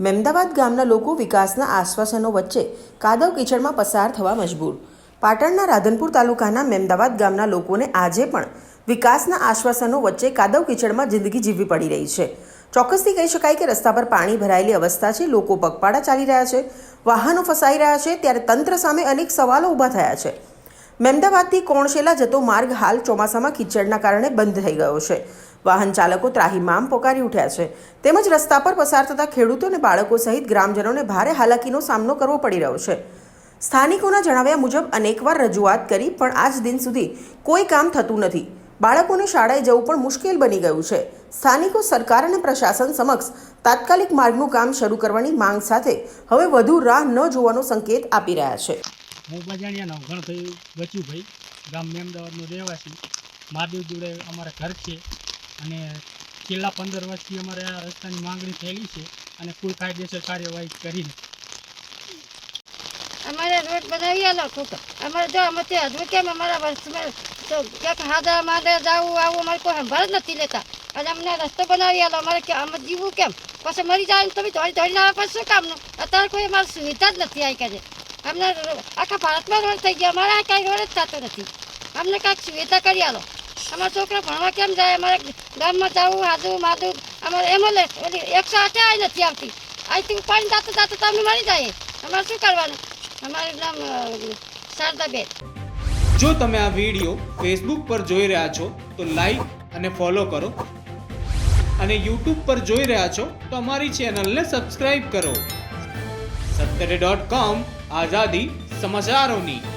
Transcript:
મેમદાવાદ ગામના લોકો વિકાસના આશ્વાસનો વચ્ચે કાદવ કીચડમાં પસાર થવા મજબૂર. પાટણના રાધનપુર તાલુકાના મેમદાવાદ ગામના લોકોને આજે પણ વિકાસના આશ્વાસનો વચ્ચે કાદવ કીચડમાં જિંદગી જીવવી પડી રહી છે. ચોક્કસથી કહી શકાય કે રસ્તા પર પાણી ભરાયેલી અવસ્થા છે, લોકો પગપાળા ચાલી રહ્યા છે, વાહનો ફસાઈ રહ્યા છે, ત્યારે તંત્ર સામે અનેક સવાલો ઊભા થયા છે. મેમદાવાદથી કોણશેલા જતો માર્ગ હાલ ચોમાસામાં કિચડના કારણે બંધ થઈ ગયો છે. વાહન ચાલકો ત્રાહીમામ પોકારી ઉઠ્યા છે. તેમજ રસ્તા પર પસાર થતા ખેડૂતો અને બાળકો સહિત ગ્રામજનોને ભારે હાલાકીનો સામનો કરવો પડી રહ્યો છે. સ્થાનિકોના જણાવ્યા મુજબ અનેકવાર રજૂઆત કરી, પણ આજ દિન સુધી કોઈ કામ થતું નથી. બાળકોને શાળાએ જવું પણ મુશ્કેલ બની ગયું છે. સ્થાનિકો સરકાર અને પ્રશાસન સમક્ષ તાત્કાલિક માર્ગનું કામ શરૂ કરવાની માંગ સાથે હવે વધુ રાહ ન જોવાનો સંકેત આપી રહ્યા છે. હું બજાણિયાનો ગણભાઈ બચુભાઈ ગામ મેમદાવાદનો રહેવાસી. મહાદેવ જોડે અમારા ઘર છે અને છેલ્લા પંદર વર્ષથી અમારે આ રસ્તાની માંગણી થયેલી છે અને કોઈ કાયદેસર કાર્યવાહી કરીને અમારે રોડ બનાવી આલો ખોટો અમારે જો અમે તે હજુ કેમ અમારા વર્ષમાં તો ક્યાંક હાદા માદે જાવું, આવું અમારે કોઈ સંભાળ નથી લેતા. અને અમને રસ્તો બનાવી આલો. અમારે કે અમે જીવવું કેમ? પછી મરી જાય તમે ધોઈ ધોઈને આવે, પછી શું કામનું? અત્યારે કોઈ અમારે સુવિધા જ નથી આવી કરે અમને આખા ભારતમાં રોડ થઈ ગયા. અમારે કાંઈ રોડ જ થતો નથી. અમને કાંઈક સુવિધા કરી આલો. અમારા છોકરા ભણવા કેમ જાય? અમારે ગામમાં જવું હાદું માદું અમારે એમ્બ્યુલન્સ ઓલી એકસો આઠે આવી નથી આવતી. અહીંથી ઉપાડીને જાતો જાતો તો મળી જાય. અમારે શું કરવાનું? અમારું નામ શારદાબેન. જો તમે આ વીડિયો ફેસબુક પર જોઈ રહ્યા છો, તો લાઈક અને ફોલો કરો. અને યુટ્યુબ પર જોઈ રહ્યા છો, તો અમારી ચેનલને સબસ્ક્રાઈબ કરો. સત્તરે ડોટ કોમ આઝાદી સમાચારોની.